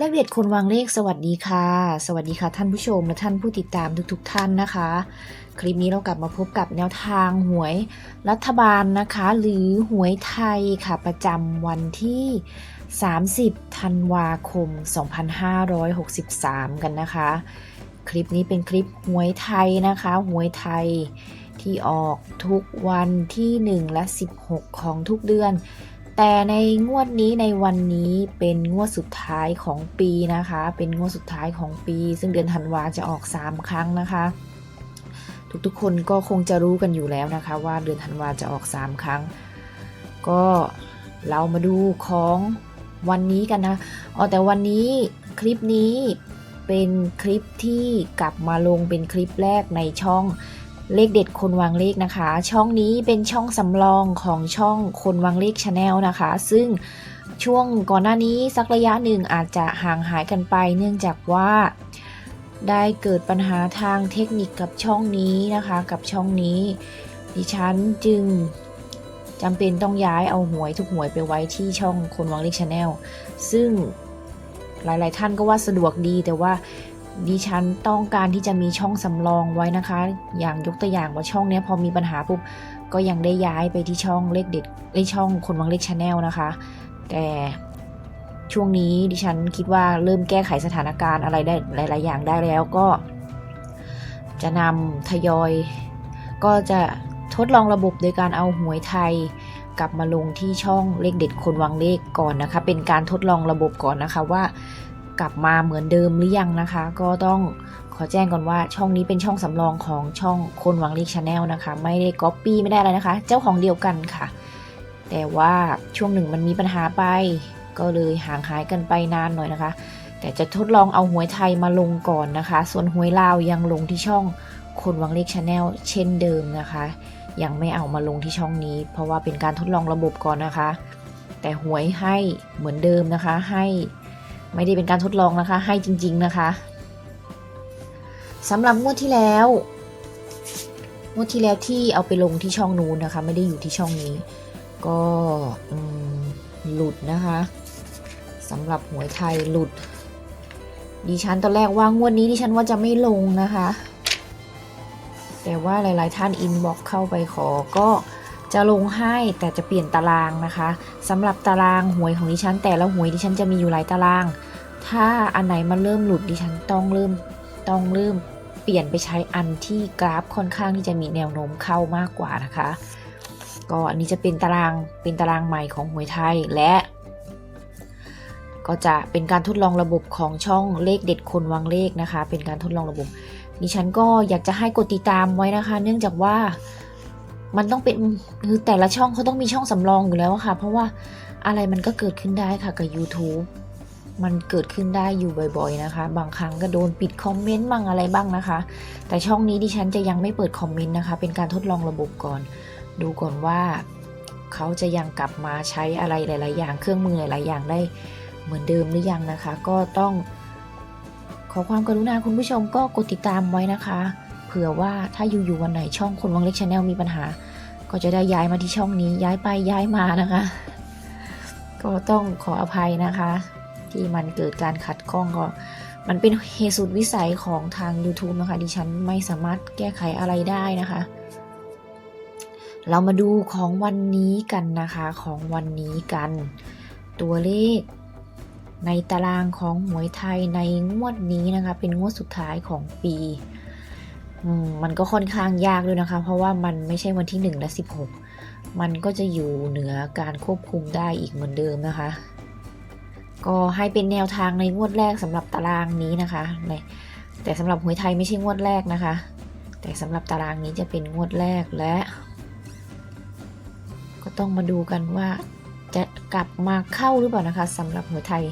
เลขเด็ดคนวางเลขสวัสดีค่ะ สวัสดีค่ะท่านผู้ชมและท่านผู้ติดตามทุกๆทท่านนะคะ คลิปนี้เรากลับมาพบกับแนวทางหวยรัฐบาลนะคะ หรือหวยไทยค่ะประจำวันที่ 30 ธันวาคม 2563 กันนะคะ คลิปนี้เป็นคลิปหวยไทยนะคะหวยไทยที่ออกทุกวันที่ 1 และ 16 ของทุกเดือน แต่ในงวดนี้ในวันนี้เป็นงวดสุดท้ายของปีนะคะ เป็นงวดสุดท้ายของปี ซึ่งเดือนธันวาจะออก 3 ครั้งนะคะ ทุกๆคนก็คงจะรู้กันอยู่แล้วนะคะ ว่าเดือนธันวาจะออก 3 ครั้ง ก็เรามาดูของวันนี้กันนะอ๋อแต่วันนี้คลิปนี้เป็นคลิปที่กลับมาลงเป็นคลิปแรกในช่อง เลขเด็ดคนวางเลขนะคะ ช่องนี้เป็นช่องสำรองของช่องคนวางเลขชาแนลนะคะ ซึ่งช่วงก่อนหน้านี้สักระยะหนึ่งอาจจะห่างหายกันไป เนื่องจากว่าได้เกิดปัญหาทางเทคนิคกับช่องนี้นะคะ กับช่องนี้ ดิฉันจึงจำเป็นต้องย้ายเอาหวยทุกหวยไปไว้ที่ช่องคนวางเลขชาแนลซึ่งหลาย ๆ ท่านก็ว่าสะดวกดีแต่ว่า ดิฉันต้องการที่จะมีช่องสำรองไว้นะคะ อย่างยกตัวอย่างว่าช่องนี้พอมีปัญหาปุ๊บก็ยังได้ย้ายไปที่ช่องเลขเด็ดเลขช่องคนวางเลขชาแนลนะคะ แต่ช่วงนี้ดิฉันคิดว่าเริ่มแก้ไขสถานการณ์อะไรได้หลาย ๆ อย่างได้แล้วก็ จะนำทยอย ก็จะทดลองระบบโดยการเอาหวยไทยกลับมาลงที่ช่องเลขเด็ดคนวางเลขก่อนนะคะ เป็นการทดลองระบบก่อนนะคะว่า กลับมาเหมือนเดิมหรือยังนะคะ ก็ต้องขอแจ้งก่อนว่าช่องนี้เป็นช่องสำรองของช่องคนวางเลขชาแนลนะคะ ไม่ได้ก๊อปปี้ไม่ได้อะไรนะคะ เจ้าของเดียวกันค่ะ แต่ว่าช่วงหนึ่งมันมีปัญหาไป ก็เลยห่างหายกันไปนานหน่อยนะคะ แต่จะทดลองเอาหวยไทยมาลงก่อนนะคะ ส่วนหวยลาวยังลงที่ช่องคนวางเลขชาแนลเช่นเดิมนะคะ ยังไม่เอามาลงที่ช่องนี้ เพราะว่าเป็นการทดลองระบบก่อนนะคะ แต่หวยให้เหมือนเดิมนะคะให้ ไม่ได้เป็นการทดลองนะคะ ให้จริง ๆนะคะสำหรับงวดที่แล้วงวดที่แล้วที่เอาไปลงที่ช่องนู้นนะคะ ไม่ได้อยู่ที่ช่องนี้ ก็หลุดนะคะสำหรับหวยไทยหลุด ดิฉันตอนแรกว่างวดนี้ดิฉันว่าจะไม่ลงนะคะ แต่ว่าหลาย ๆ ท่านอินบ็อกเข้าไปขอก็ จะลงให้แต่จะเปลี่ยนตารางนะคะสำหรับตารางหวยของดิฉัน แต่ละหวยดิฉันจะมีอยู่หลายตาราง ถ้าอันไหนมันเริ่มหลุดดิฉันต้องเริ่มต้องเริ่มเปลี่ยนไปใช้อันที่กราฟค่อนข้างที่จะมีแนวโน้มเข้ามากกว่านะคะ ก็อันนี้จะเป็นตารางเป็นตารางใหม่ของหวยไทยและ ก็จะเป็นการทดลองระบบของช่องเลขเด็ดคนวางเลขนะคะ เป็นการทดลองระบบดิฉันก็อยากจะให้กดติดตามไว้นะคะ เนื่องจากว่า มันต้องเป็นคือแต่ละช่องเขาต้องมีช่องสำรองอยู่แล้วค่ะ เพราะว่าอะไรมันก็เกิดขึ้นได้ค่ะกับ YouTube มันเกิดขึ้นได้อยู่บ่อยๆนะคะ บางครั้งก็โดนปิดคอมเมนต์บ้างอะไรบ้างนะคะ แต่ช่องนี้ดิฉันจะยังไม่เปิดคอมเมนต์นะคะ เป็นการทดลองระบบก่อน ดูก่อนว่าเขาจะยังกลับมาใช้อะไรหลาย ๆ อย่างเครื่องมือหลายๆอย่างได้เหมือนเดิมหรือยังนะคะ ก็ต้องขอความกรุณาคุณผู้ชมก็กดติดตามไว้นะคะ เผื่อว่าถ้าอยู่ๆวันไหนช่องคนวังเล็กชาแนลมีปัญหา ก็จะได้ย้ายมาที่ช่องนี้ย้ายไปย้ายมานะคะ ก็ต้องขออภัยนะคะ ที่มันเกิดการขัดข้องก็ มันเป็นเหตุสุดวิสัยของทาง YouTube นะคะ ดิฉันไม่สามารถแก้ไขอะไรได้นะคะ เรามาดูของวันนี้กันนะคะของวันนี้กัน ตัวเลขในตารางของหวยไทยในงวดนี้นะคะ เป็นงวดสุดท้ายของปี มมันก็ค่อนข้างยากด้วยนะคะ เพราะว่ามันไม่ใช่วันที่ 1 และ 16 มันก็จะอยู่เหนือการควบคุมได้อีกเหมือนเดิมนะคะ ก็ให้เป็นแนวทางในงวดแรกสำหรับตารางนี้นะคะในแต่สำหรับหวยไทยไม่ใช่งวดแรกนะคะ แต่สำหรับตารางนี้จะเป็นงวดแรกและ ก็ต้องมาดูกันว่าจะกลับมาเข้าหรือเปล่านะคะสำหรับหวยไทย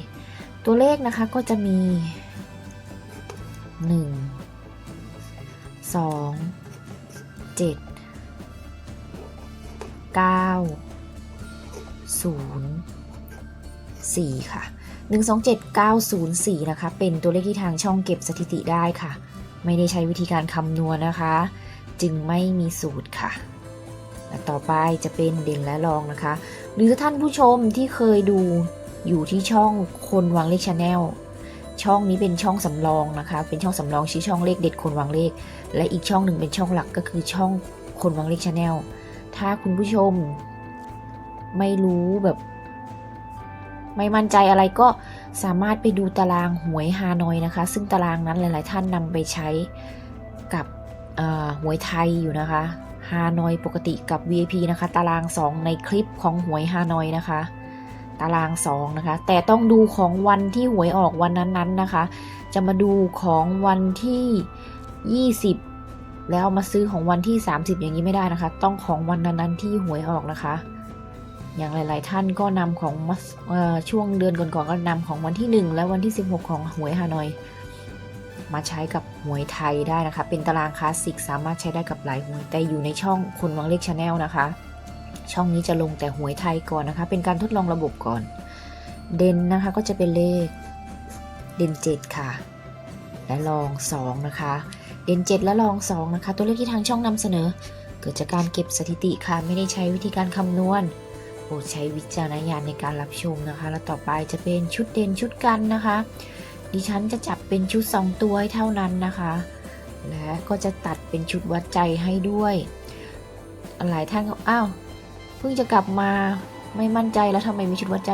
ตัวเลขนะคะก็จะมี 1 2 7 9 0 4ค่ะ1 2 7 9 0 4นะคะ เป็นตัวเลขที่ทางช่องเก็บสถิติได้ค่ะ ไม่ได้ใช้วิธีการคำนวณนะคะ จึงไม่มีสูตรค่ะและต่อไปจะเป็นเด่นและรองนะคะ หรือท่านผู้ชมที่เคยดูอยู่ที่ช่องคนวางเลขชาแนล ช่องนี้เป็นช่องสำรองนะคะ เป็นช่องสำรองชื่อช่องเลขเด็ดคนวางเลข และอีกช่องหนึ่งเป็นช่องหลักก็คือช่องคนวางเลขชาแนลถ้าคุณผู้ชม ไม่รู้แบบ ไม่มั่นใจอะไรก็สามารถไปดูตารางหวยฮานอยนะคะ ซึ่งตารางนั้นหลาย ๆ ท่านนำไปใช้กับหวยไทยอยู่นะคะฮานอยปกติกับ VIP นะคะ ตาราง 2 ในคลิปของหวยฮานอยนะคะ ตาราง2นะคะ แต่ต้องดูของวันที่หวยออกวันนั้นๆนะคะ จะมาดูของวันที่ 20 แล้วมาซื้อของวันที่ 30 อย่างนี้ไม่ได้นะคะ ต้องของวันนั้นๆที่หวยออกนะคะ อย่างหลาย ๆ ท่านก็นำของมาเอ่อช่วงเดือนก่อนๆก็นำของวันที่ 1 และวันที่ 16 ของหวยฮานอย มาใช้กับหวยไทยได้นะคะ เป็นตารางคลาสสิกสามารถใช้ได้กับหลายหวยแต่อยู่ในช่องคนวังเลขชาแนลนะคะ ช่องนี้จะลงแต่หวยไทยก่อนนะคะ เป็นการทดลองระบบก่อน เด่นนะคะก็จะเป็นเลขเด่น7 ค่ะ และลอง 2 นะคะ เด่น 7 และลอง 2 นะคะ ตัวเลขที่ทางช่องนำเสนอ เกิดจากการเก็บสถิติค่ะ ไม่ได้ใช้วิธีการคำนวณโปรดใช้วิจารณญาณในการรับชมนะคะ และต่อไปจะเป็นชุดเด่นชุดกันนะคะ ดิฉันจะจับเป็นชุด 2 ตัวให้เท่านั้นนะคะ และก็จะตัดเป็นชุดวัดใจให้ด้วย หลายท่านก็อ้าว เพิ่งจะกลับมาไม่มั่นใจแล้วทำไมมีชุดวัดใจ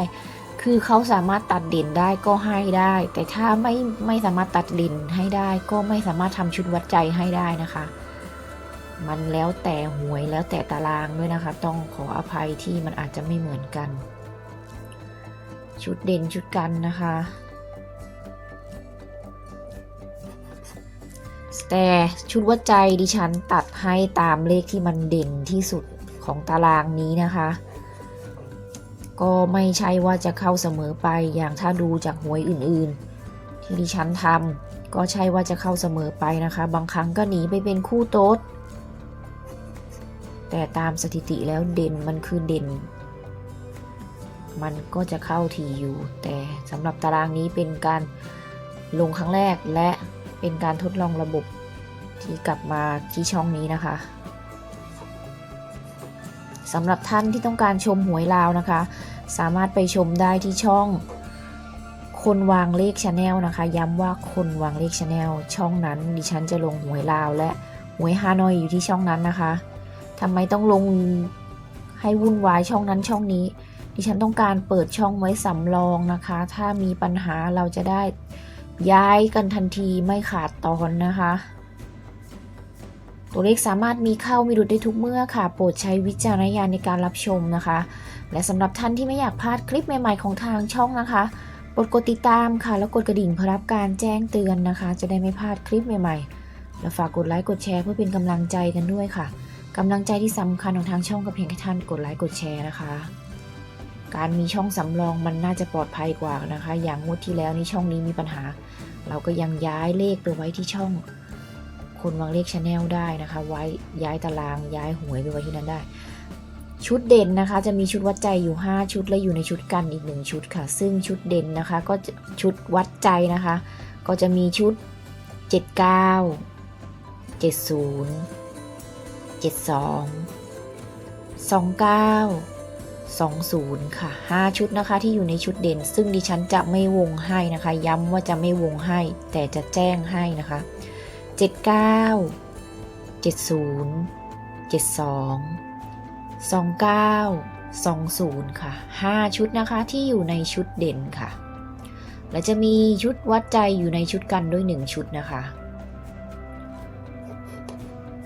คือเขาสามารถตัดเด่นได้ก็ให้ได้ แต่ถ้าไม่ไม่สามารถตัดเด่นให้ได้ ก็ไม่สามารถทำชุดวัดใจให้ได้นะคะ มันแล้วแต่หวยแล้วแต่ตารางด้วยนะคะ ต้องขออภัยที่มันอาจจะไม่เหมือนกัน ชุดเด่นชุดกันนะคะแต่ชุดวัดใจดิฉันตัดให้ตามเลขที่มันเด่นที่สุด ของตารางนี้นะคะ ก็ไม่ใช่ว่าจะเข้าเสมอไปอย่างถ้าดูจากหวยอื่นๆ ที่ดิฉันทำก็ใช่ว่าจะเข้าเสมอไปนะคะ บางครั้งก็หนีไปเป็นคู่โต๊ดแต่ตามสถิติแล้วเด่นมันคือเด่น มันก็จะเข้าทีอยู่ แต่สำหรับตารางนี้เป็นการลงครั้งแรกและเป็นการทดลองระบบที่กลับมาที่ช่องนี้นะคะ สำหรับท่านที่ต้องการชมหวยลาวนะคะ สามารถไปชมได้ที่ช่อง คนวางเลขชาแนลนะคะ ย้ำว่าคนวางเลขชาแนลช่องนั้น ดิฉันจะลงหวยลาวและหวยฮานอยอยู่ที่ช่องนั้นนะคะทำไมต้องลงให้วุ่นวายช่องนั้นช่องนี้ ดิฉันต้องการเปิดช่องไว้สำรองนะคะ ถ้ามีปัญหาเราจะได้ย้ายกันทันทีไม่ขาดตอนนะคะ ตัวเลขสามารถมีเข้ามีหลุดได้ทุกเมื่อค่ะ โปรดใช้วิจารณญาณในการรับชมนะคะ และสำหรับท่านที่ไม่อยากพลาดคลิปใหม่ ๆ ของทางช่องนะคะกดกดติดตามค่ะ แล้วกดกระดิ่งเพื่อรับการแจ้งเตือนนะคะ จะได้ไม่พลาดคลิปใหม่ๆ และฝากกดไลค์กดแชร์เพื่อเป็นกำลังใจกันด้วยค่ะกำลังใจที่สำคัญของทางช่องก็เพียงแค่ท่านกดไลค์กดแชร์นะคะ การมีช่องสำรองมันน่าจะปลอดภัยกว่านะคะ อย่างงวดที่แล้วนี่ช่องนี้มีปัญหา เราก็ยังย้ายเลขไปไว้ที่ช่อง คนวางเลขชาแนลได้นะคะ ไว้ย้ายตารางย้ายหวยไปไว้ที่นั่นได้ ชุดเด่นนะคะ จะมีชุดวัดใจอยู่ 5 ชุดและอยู่ในชุดกันอีก 1 ชุดค่ะ ซึ่งชุดเด่นนะคะ ก็ชุดวัดใจนะคะ ก็จะมีชุด 79 70 72 29 20 ค่ะ 5 ชุดนะคะที่อยู่ในชุดเด่น ซึ่งดิฉันจะไม่วงให้นะคะ ย้ำว่าจะไม่วงให้ แต่จะแจ้งให้นะคะ 79 70 72 29 20ค่ะ5ชุดนะคะที่อยู่ในชุดเด่นค่ะ และจะมีชุดวัดใจอยู่ในชุดกันด้วย1ชุดนะคะ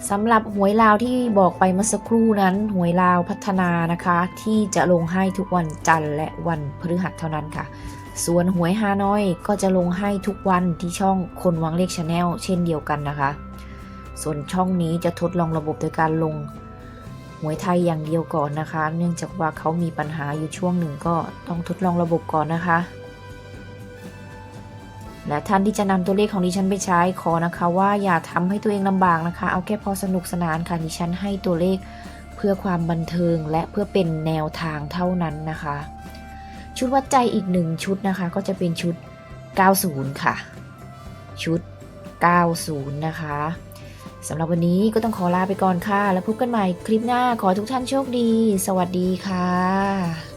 สำหรับหวยลาวที่บอกไปเมื่อสักครู่นั้นหวยลาวพัฒนานะคะ ที่จะลงให้ทุกวันจันทร์และวันพฤหัสเท่านั้นค่ะ ส่วนหวยฮานอยก็จะลงให้ทุกวันที่ช่องคนวางเลขชาแนลเช่นเดียวกันนะคะ ส่วนช่องนี้จะทดลองระบบโดยการลงหวยไทยอย่างเดียวก่อนนะคะ เนื่องจากว่าเขามีปัญหาอยู่ช่วงหนึ่งก็ต้องทดลองระบบก่อนนะคะ และท่านที่จะนำตัวเลขของดิฉันไปใช้ขอนะคะ ว่าอย่าทำให้ตัวเองลำบากนะคะ เอาแค่พอสนุกสนานค่ะดิฉันให้ตัวเลขเพื่อความบันเทิงและเพื่อเป็นแนวทางเท่านั้นนะคะ ชุดวัดใจอีกหนึ่งชุดนะคะ ก็จะเป็นชุด 90 ค่ะ ชุด 90 นะคะสำหรับวันนี้ก็ต้องขอลาไปก่อนค่ะ แล้วพบกันใหม่คลิปหน้าขอทุกท่านโชคดี สวัสดีค่ะ